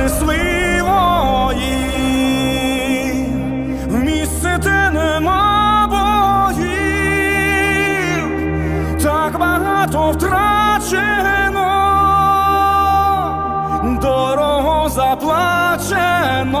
щитах несли вої, в місце, нема боїв, так багато втрачено, дорого заплачено,